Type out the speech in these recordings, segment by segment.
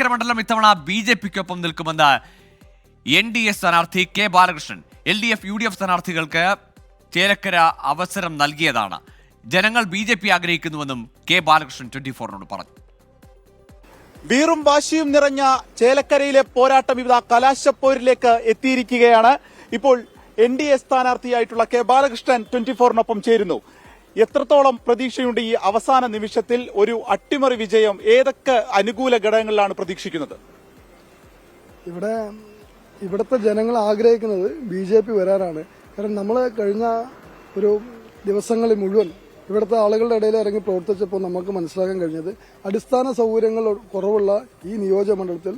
ചേലക്കര മണ്ഡലം ഇത്തവണ B J പിക്കൊപ്പം നിൽക്കുമെന്ന് എൻ ഡി എ സ്ഥാനാർത്ഥി K Balakrishnan L D F U D F സ്ഥാനാർത്ഥികൾക്ക് ചേലക്കര അവസരം നൽകിയതാണ്. ജനങ്ങൾ ബി ജെ പി ആഗ്രഹിക്കുന്നുവെന്നും കെ ബാലകൃഷ്ണൻ ട്വന്റി ഫോറിനോട് പറഞ്ഞു. വീറും വാശിയും നിറഞ്ഞ ചേലക്കരയിലെ പോരാട്ടം ഇതാ കലാശപ്പോരിലേക്ക് എത്തിയിരിക്കുകയാണ്. ഇപ്പോൾ എൻ ഡി എ സ്ഥാനാർത്ഥിയായിട്ടുള്ള കെ ബാലകൃഷ്ണൻ ട്വന്റി ഫോറിനൊപ്പം ചേരുന്നു. എത്രത്തോളം പ്രതീക്ഷയുണ്ട് ഈ അവസാന നിമിഷത്തിൽ ഒരു അട്ടിമറി വിജയം? ഏതൊക്കെ അനുകൂല ഘടകങ്ങളിലാണ് പ്രതീക്ഷിക്കുന്നത്? ഇവിടെ ഇവിടുത്തെ ജനങ്ങൾ ആഗ്രഹിക്കുന്നത് ബി ജെ പി വരാനാണ്. കാരണം നമ്മൾ കഴിഞ്ഞ ഒരു ദിവസങ്ങളിൽ മുഴുവൻ ഇവിടുത്തെ ആളുകളുടെ ഇടയിൽ ഇറങ്ങി പ്രവർത്തിച്ചപ്പോൾ നമുക്ക് മനസ്സിലാക്കാൻ കഴിഞ്ഞത് അടിസ്ഥാന സൗകര്യങ്ങൾ കുറവുള്ള ഈ നിയോജക മണ്ഡലത്തിൽ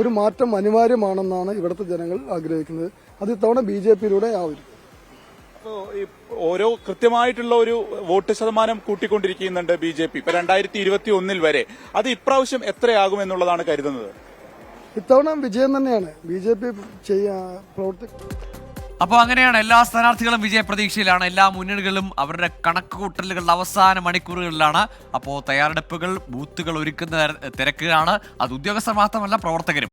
ഒരു മാറ്റം അനിവാര്യമാണെന്നാണ് ഇവിടുത്തെ ജനങ്ങൾ ആഗ്രഹിക്കുന്നത്. അത് ഇത്തവണ ബി ജെ പിയിലൂടെ ആവും അപ്പോ ഈ ഓരോ കൃത്യമായിട്ടുള്ള ഒരു വോട്ട് ശതമാനം കൂട്ടിക്കൊണ്ടിരിക്കുന്നുണ്ട് ബി ജെ പി. ഇപ്പൊ രണ്ടായിരത്തി ഇരുപത്തി ഒന്നിൽ വരെ. അത് ഇപ്രാവശ്യം എത്രയാകും എന്നുള്ളതാണ് കരുതുന്നത്? ഇത്തവണ വിജയം തന്നെയാണ്. ബി ജെ പി പ്രവർത്തി അപ്പോൾ അങ്ങനെയാണ് എല്ലാ സ്ഥാനാർത്ഥികളും വിജയ പ്രതീക്ഷയിലാണ്. എല്ലാ മുന്നണികളും അവരുടെ കണക്ക് കൂട്ടലുകളുടെ അവസാന മണിക്കൂറുകളിലാണ്. അപ്പോൾ തയ്യാറെടുപ്പുകൾ ബൂത്തുകൾ ഒരുക്കുന്ന തിരക്കിലാണ്. അത് ഉദ്യോഗസ്ഥർ മാത്രമല്ല പ്രവർത്തകരും.